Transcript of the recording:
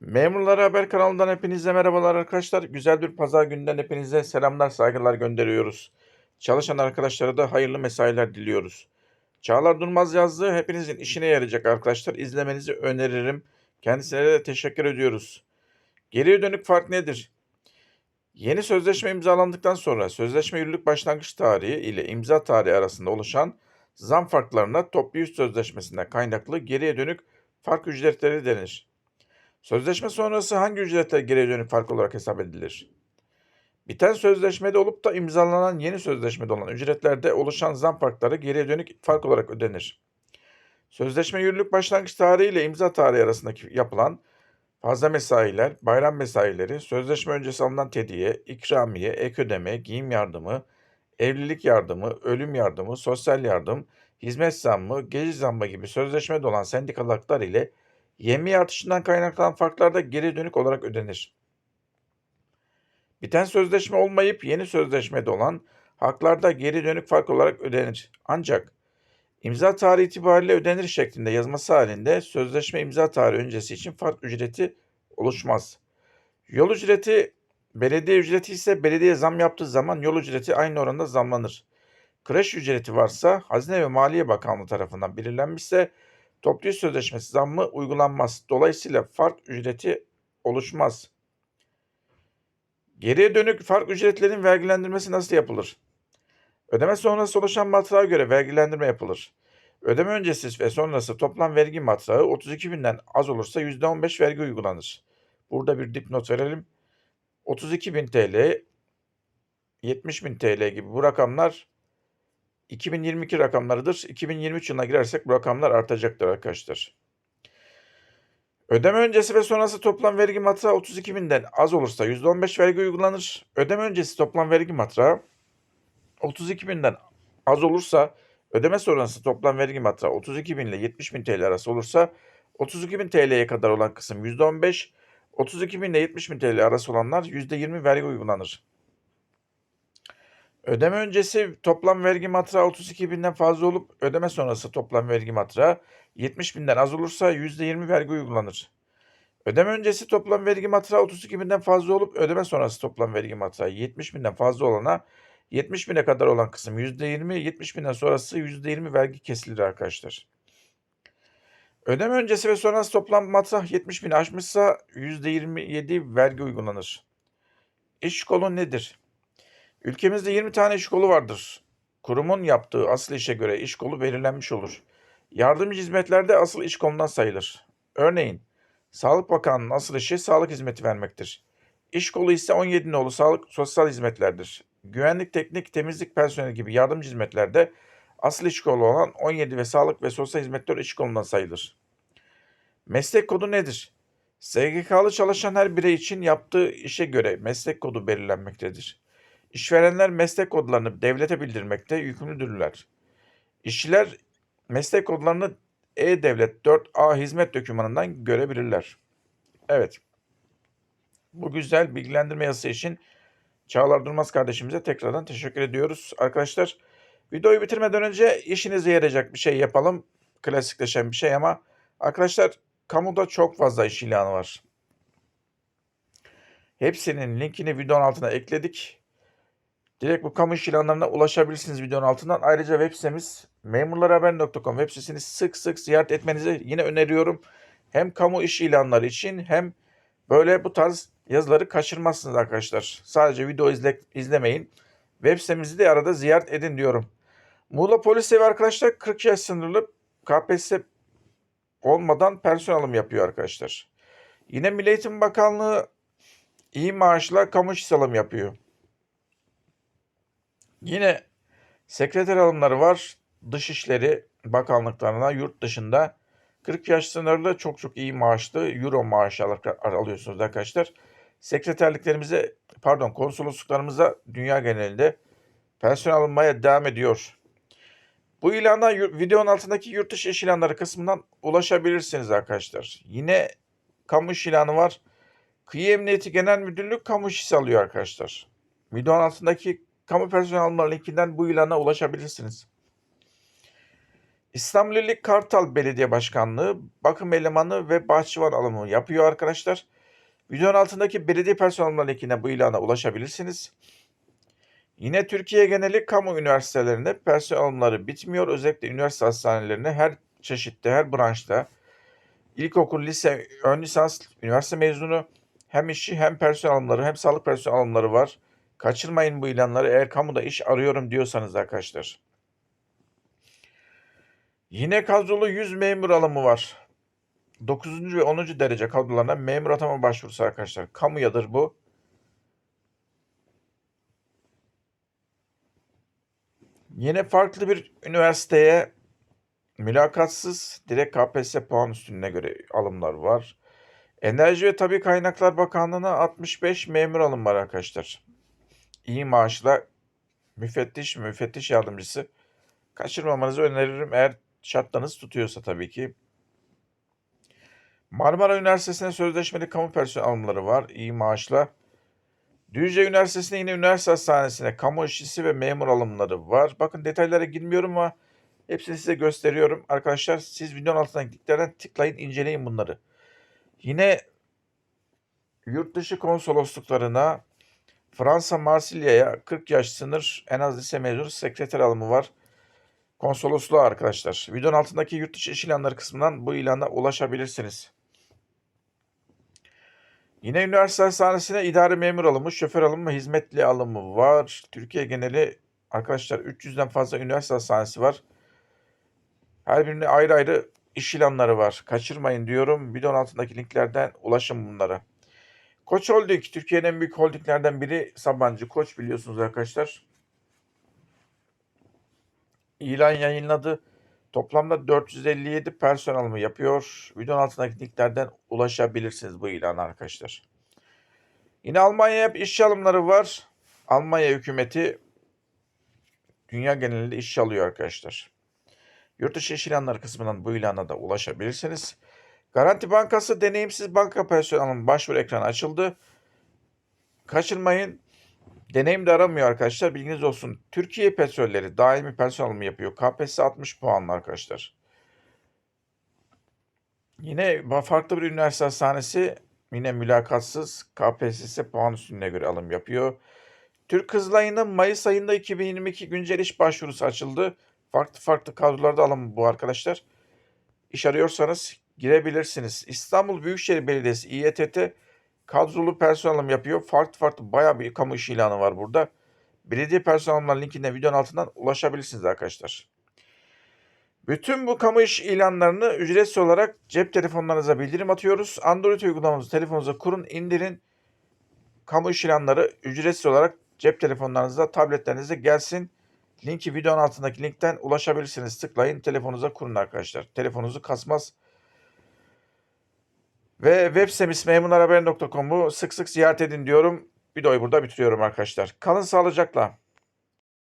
Memurlar Haber kanalından hepinize merhabalar arkadaşlar. Güzel bir pazar gününden hepinize selamlar, saygılar gönderiyoruz. Çalışan arkadaşlara da hayırlı mesailer diliyoruz. Çağlar Durmaz yazdığı hepinizin işine yarayacak arkadaşlar. İzlemenizi öneririm. Kendisine de teşekkür ediyoruz. Geriye dönük fark nedir? Yeni sözleşme imzalandıktan sonra sözleşme yürürlük başlangıç tarihi ile imza tarihi arasında oluşan zam farklarına toplu yüz sözleşmesinden kaynaklı geriye dönük fark ücretleri denir. Sözleşme sonrası hangi ücretler geriye dönük fark olarak hesap edilir? Biten sözleşmede olup da imzalanan yeni sözleşmede olan ücretlerde oluşan zam farkları geriye dönük fark olarak ödenir. Sözleşme yürürlük başlangıç tarihi ile imza tarihi arasındaki yapılan fazla mesailer, bayram mesaileri, sözleşme öncesi alınan tediye, ikramiye, ek ödeme, giyim yardımı, evlilik yardımı, ölüm yardımı, sosyal yardım, hizmet zammı, gezi zammı gibi sözleşmede olan sendikal haklar ile Yemi artışından kaynaklanan farklar da geri dönük olarak ödenir. Biten sözleşme olmayıp yeni sözleşmede olan haklarda geri dönük fark olarak ödenir. Ancak imza tarihi itibariyle ödenir şeklinde yazması halinde sözleşme imza tarihi öncesi için fark ücreti oluşmaz. Yol ücreti belediye ücreti ise belediye zam yaptığı zaman yol ücreti aynı oranda zamlanır. Kreş ücreti varsa Hazine ve Maliye Bakanlığı tarafından belirlenmişse toplu iş sözleşmesi zammı uygulanmaz. Dolayısıyla fark ücreti oluşmaz. Geriye dönük fark ücretlerinin vergilendirmesi nasıl yapılır? Ödeme sonrası oluşan matrağa göre vergilendirme yapılır. Ödeme öncesi ve sonrası toplam vergi matrağı 32 binden az olursa %15 vergi uygulanır. Burada bir dipnot verelim. 32 bin TL, 70 bin TL gibi bu rakamlar 2022 rakamlarıdır. 2023 yılına girersek bu rakamlar artacaktır arkadaşlar. Ödeme öncesi ve sonrası toplam vergi matrağı 32 binden az olursa %15 vergi uygulanır. Ödeme öncesi toplam vergi matrağı 32 binden az olursa ödeme sonrası toplam vergi matrağı 32 bin ile 70 bin TL arası olursa 32 bin TL'ye kadar olan kısım %15, 32 bin ile 70 bin TL arası olanlar %20 vergi uygulanır. Ödeme öncesi toplam vergi matrağı 32 binden fazla olup ödeme sonrası toplam vergi matrağı 70 binden az olursa %20 vergi uygulanır. Ödeme öncesi toplam vergi matrağı 32 binden fazla olup ödeme sonrası toplam vergi matrağı 70 binden fazla olana 70 bine kadar olan kısım %20, 70 binden sonrası %20 vergi kesilir arkadaşlar. Ödeme öncesi ve sonrası toplam matrah 70 bini aşmışsa %27 vergi uygulanır. İş kolu nedir? Ülkemizde 20 tane iş kolu vardır. Kurumun yaptığı asıl işe göre iş kolu belirlenmiş olur. Yardımcı hizmetlerde asıl iş kolundan sayılır. Örneğin, Sağlık Bakanlığı'nın asıl işi sağlık hizmeti vermektir. İş kolu ise 17 nolu sağlık sosyal hizmetlerdir. Güvenlik, teknik, temizlik personeli gibi yardımcı hizmetlerde asıl iş kolu olan 17 ve sağlık ve sosyal hizmetler iş kolundan sayılır. Meslek kodu nedir? SGK'lı çalışan her birey için yaptığı işe göre meslek kodu belirlenmektedir. İşverenler meslek kodlarını devlete bildirmekte yükümlüdürler. İşçiler meslek kodlarını E-Devlet 4A hizmet dokümanından görebilirler. Evet. Bu güzel bilgilendirme yazısı için Çağlar Durmaz kardeşimize tekrardan teşekkür ediyoruz. Arkadaşlar videoyu bitirmeden önce işinize yarayacak bir şey yapalım. Klasikleşen bir şey ama arkadaşlar kamuda çok fazla iş ilanı var. Hepsinin linkini videonun altına ekledik. Direkt bu kamu iş ilanlarına ulaşabilirsiniz videonun altından. Ayrıca web sitemiz memurlarhaber.com web sitesini sık sık ziyaret etmenizi yine öneriyorum. Hem kamu iş ilanları için hem böyle bu tarz yazıları kaçırmazsınız arkadaşlar. Sadece video izle, izlemeyin. Web sitemizi de arada ziyaret edin diyorum. Muğla Polis Evi arkadaşlar 40 yaş sınırlı KPSS olmadan personel alım yapıyor arkadaşlar. Yine Milli Eğitim Bakanlığı iyi maaşla kamu iş alım yapıyor. Yine sekreter alımları var. Dışişleri Bakanlıklarına yurt dışında 40 yaş sınırlı çok çok iyi maaşlı euro maaşı al- alıyorsunuz arkadaşlar. Sekreterliklerimize pardon konsolosluklarımıza dünya genelinde personel alınmaya devam ediyor. Bu ilandan yu- videonun altındaki yurt dışı iş ilanları kısmından ulaşabilirsiniz arkadaşlar. Yine kamu iş ilanı var. Kıyı Emniyeti Genel Müdürlüğü kamu işi alıyor arkadaşlar. Videonun altındaki kamu personel alma linkinden bu ilana ulaşabilirsiniz. İstanbul İl Kartal Belediye Başkanlığı bakım elemanı ve bahçıvan alımı yapıyor arkadaşlar. Videonun altındaki belediye personel linkine bu ilana ulaşabilirsiniz. Yine Türkiye geneli kamu üniversitelerinde personel alımları bitmiyor. Özellikle üniversite hastanelerine her çeşitte, her branşta ilkokul, lise, ön lisans, üniversite mezunu hem işçi hem personel alımları hem sağlık personel alımları var. Kaçırmayın bu ilanları eğer kamuda iş arıyorum diyorsanız arkadaşlar. Yine kadrolu 100 memur alımı var. 9. ve 10. derece kadrolarına memur atama başvurusu arkadaşlar. Kamuyadır bu. Yine farklı bir üniversiteye mülakatsız direkt KPSS puan üstünlüğüne göre alımlar var. Enerji ve Tabi Kaynaklar Bakanlığı'na 65 memur alım var arkadaşlar. İyi maaşla müfettiş, müfettiş yardımcısı kaçırmamanızı öneririm eğer şartlarınız tutuyorsa tabii ki. Marmara Üniversitesi'ne sözleşmeli kamu personel alımları var. iyi maaşla. Düzce Üniversitesi'ne yine üniversite hastanesine kamu işçisi ve memur alımları var. Bakın detaylara girmiyorum ama hepsini size gösteriyorum. Arkadaşlar siz videonun altındaki linklerden tıklayın inceleyin bunları. Yine yurt dışı konsolosluklarına Fransa Marsilya'ya 40 yaş sınır en az lise mezunu sekreter alımı var. Konsolosluğa arkadaşlar. Videonun altındaki yurt dışı iş ilanları kısmından bu ilana ulaşabilirsiniz. Yine üniversite hastanesine idari memur alımı, şoför alımı hizmetli alımı var. Türkiye geneli arkadaşlar 300'den fazla üniversite hastanesi var. Her birine ayrı ayrı iş ilanları var. Kaçırmayın diyorum. Videonun altındaki linklerden ulaşın bunlara. Koç Holding, Türkiye'nin en büyük holdinglerden biri Sabancı Koç biliyorsunuz arkadaşlar. İlan yayınladı. Toplamda 457 personel alımı yapıyor. Videonun altındaki linklerden ulaşabilirsiniz bu ilana arkadaşlar. Yine Almanya'ya işçi alımları var. Almanya hükümeti dünya genelinde işçi alıyor arkadaşlar. Yurt dışı iş ilanları kısmından bu ilana da ulaşabilirsiniz. Garanti Bankası deneyimsiz banka personel alımı başvuru ekranı açıldı. Kaçırmayın. Deneyim de aramıyor arkadaşlar. Bilginiz olsun. Türkiye Petrolleri daimi personel alımı yapıyor. KPSS 60 puanlı arkadaşlar. Yine farklı bir üniversite hastanesi yine mülakatsız KPSS puan üstüne göre alım yapıyor. Türk Kızılayı'nın Mayıs ayında 2022 güncel iş başvurusu açıldı. Farklı farklı kadrolarda alım bu arkadaşlar. İş arıyorsanız girebilirsiniz. İstanbul Büyükşehir Belediyesi İETT kadrolu personel alım yapıyor. Farklı farklı bayağı bir kamu iş ilanı var burada. Belediye personel alımlar linkine videonun altından ulaşabilirsiniz arkadaşlar. Bütün bu kamu iş ilanlarını ücretsiz olarak cep telefonlarınıza bildirim atıyoruz. Android uygulamamızı telefonunuza kurun, indirin. Kamu iş ilanları ücretsiz olarak cep telefonlarınıza, tabletlerinize gelsin. Linki videonun altındaki linkten ulaşabilirsiniz. Tıklayın, telefonunuza kurun arkadaşlar. Telefonunuzu kasmaz. Ve web sitemiz memnunhaber.com'u sık sık ziyaret edin diyorum. Videoyu burada bitiriyorum arkadaşlar. Kalın sağlıcakla.